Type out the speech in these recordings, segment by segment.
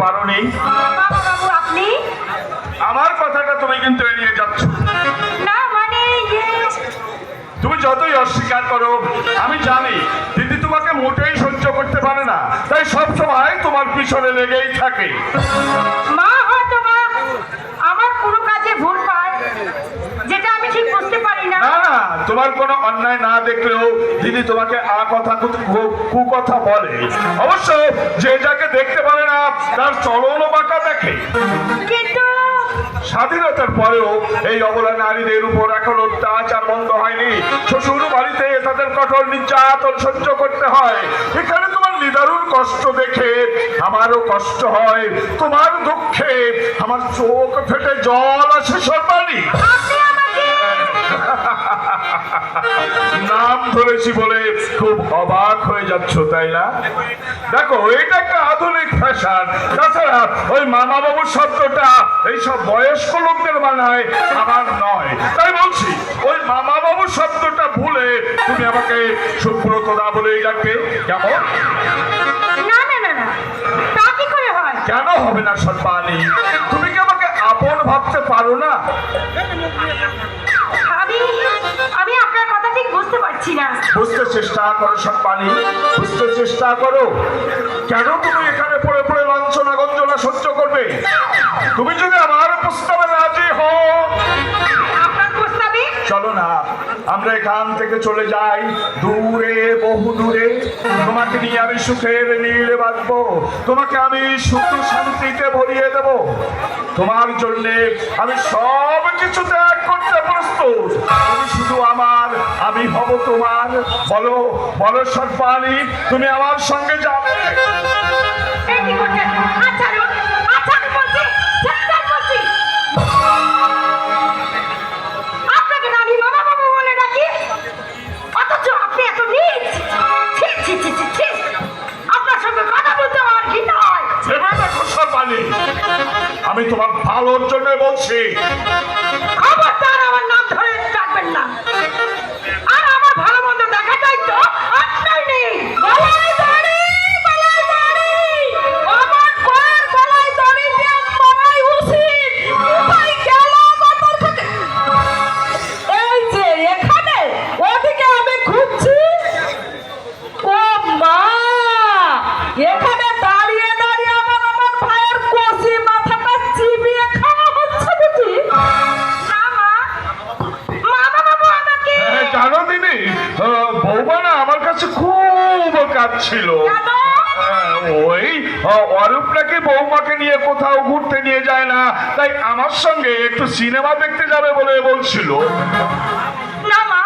বাবু আপনি? আমার কথাটা তুমি কিন্তু এড়িয়ে যাচ্ছ। না মানে তুমি যতই অস্বীকার করো আমি জানি দিদি তোমাকে মোটেই সহ্য করতে পারে না। তাই সব সময় তোমার পিছনে লেগেই থাকে। মা হয়তো বা আমার কোনো কাজে ভুল পায় যেটা আমি ঠিক বুঝতে পারি না। তোমার কোনো অন্যায় না দেখলেও দিদি তোমাকে আ কথা কু- কুকথা বলে। অবশ্য যে যাকে দেখতে পারে না তার চলনও বাঁকা দেখে। কিন্তু স্বাধীনতার পরেও এই অবলা নারীদের উপর এখন অত্যাচার বন্ধ হয়নি। শ্বশুর বাড়িতে তাদের কঠোর নির্যাতন সহ্য করতে হয়। এখানে তোমার নিদারুণ কষ্ট দেখে আমারও কষ্ট হয় তোমার দুঃখে আমার চোখ ফেটে জল আসে সর্বাণী নাম ধরেছি বলে খুব অবাক হয়ে যাচ্ছ তাই না? দেখো এটা একটা আধুনিক ফ্যাশন তাছাড়া ওই মামা বাবুর শব্দটা এইসব বয়স্ক লোকদের বানায় আমার নয়। তাই বলছি ওই মামা বাবুর শব্দটা ভুলে তুমি আমাকে সুব্রত দা বলেই ডাকবে। কেমন? না না না না। তা কি করে কেন হবে না সর্বাণী তুমি কি আমাকে আপন ভাবতে পারো না? আমি আমি আপনার কথা ঠিক বুঝতে পারছি না। বুঝতে চেষ্টা করো সব পানি বুঝতে চেষ্টা করো। কেন তুমি এখানে পড়ে পড়ে লাঞ্ছনা গঞ্জনা সহ্য করবে? তুমি যদি আমার প্রস্তাবে রাজি হও। আপনার প্রস্তাবে? চলো না আমরা এখান থেকে চলে যাই। দূরে বহু দূরে তোমাকে নিয়ে আমি সুখের নীড়ে বাঁধবো। তোমাকে আমি সুখ শান্তিতে ভরিয়ে দেব। তোমার জন্য আমি সব কিছু ত্যাগ করতে প্রস্তুত। তুমি শুধু আমার, আমি হব তোমার। বলো বলো সর্বাণী, তুমি আমার সঙ্গে যাবে। কেন? হ্যাঁ, ওই অরূপটাকে বৌমাকে নিয়ে কোথাও ঘুরতে নিয়ে যায় না। তাই আমার সঙ্গে একটু সিনেমা দেখতে যাবে বলে বলছিল। না মা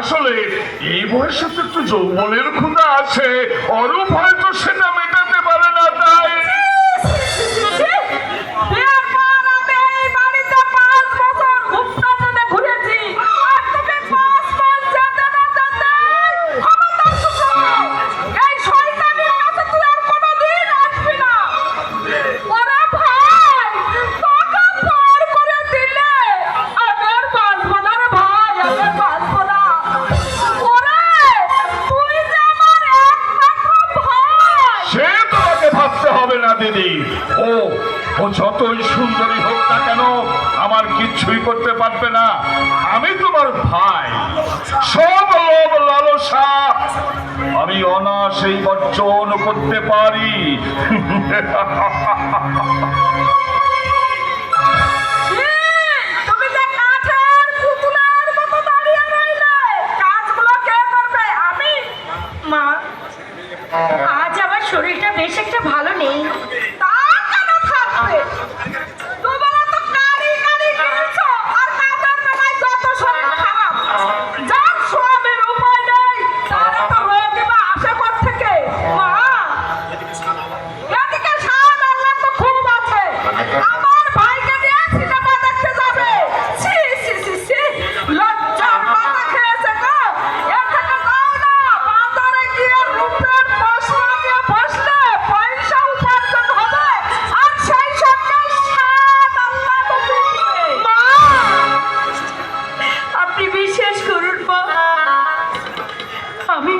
আসলে এই বয়সে তো একটু যৌবনের ক্ষুদা আছে অরূপ হয়তো সেটা কে করবে? করতে পারি আজ আমার শরীরটা বেশ একটা ভালো নেই। Mình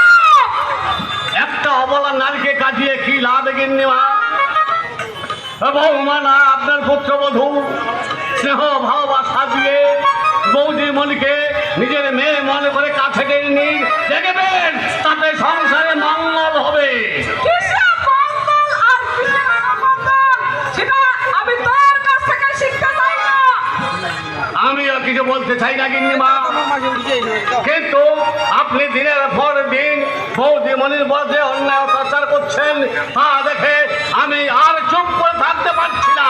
একটা অবলা নারীকে কাটিয়ে কি লাভ গিন্নি মা? বৌমা না আপনার পুত্রবধূ স্নেহ ভালোবাসা দিয়ে বৌদি মনকে নিজের মেয়ে মনে করে কাছে টেনে দেখবেন তাতে সংসারে মঙ্গল হবে। আমিও কিছু বলতে চাই না কিন্তু আপনি দিনের তা দেখে আমি আর চুপ করে থাকতে পারছি না।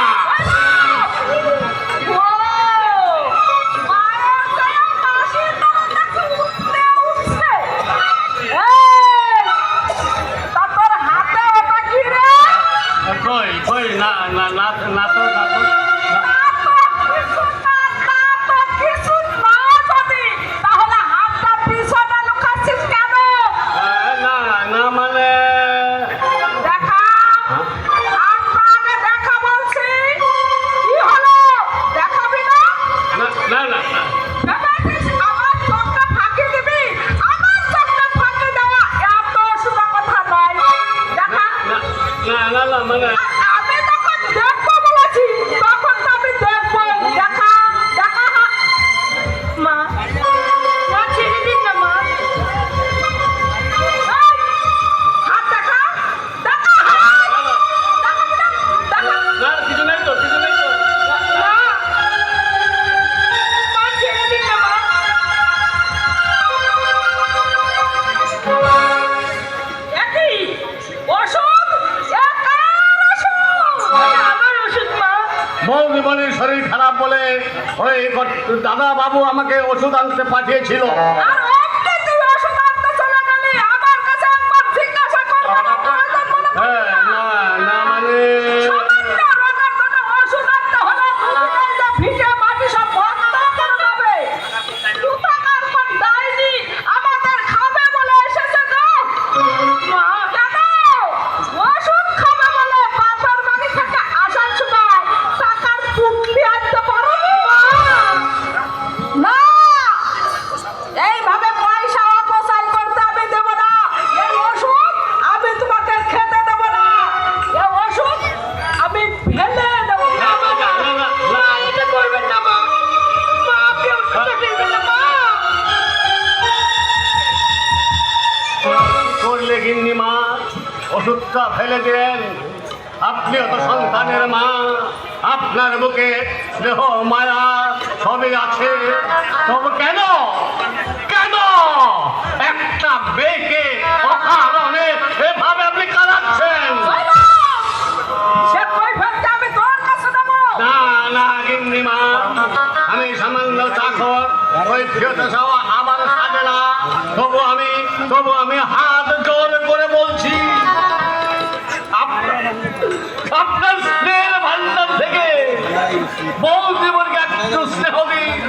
ওই দাদা বাবু আমাকে ওষুধ আনতে পাঠিয়েছিল। করলে গিন্নি মা ওষুধটা ফেলে দিলেন। আপনি অত সন্তানের মা আপনার বুকে স্নেহ মায়া সবই আছে। তবে কেন? কেন? একটা বেকে অকারণে এভাবে আপনি কাঁদাচ্ছেন? না না গিন্নি মা আমি সামান্য চাকর ওই আমার তবু আমি তবু আমি হাত জোর করে বলছি আপনার স্নেহের ভান্ডার থেকে বউ জীবনকে একটু স্নেহ দিন।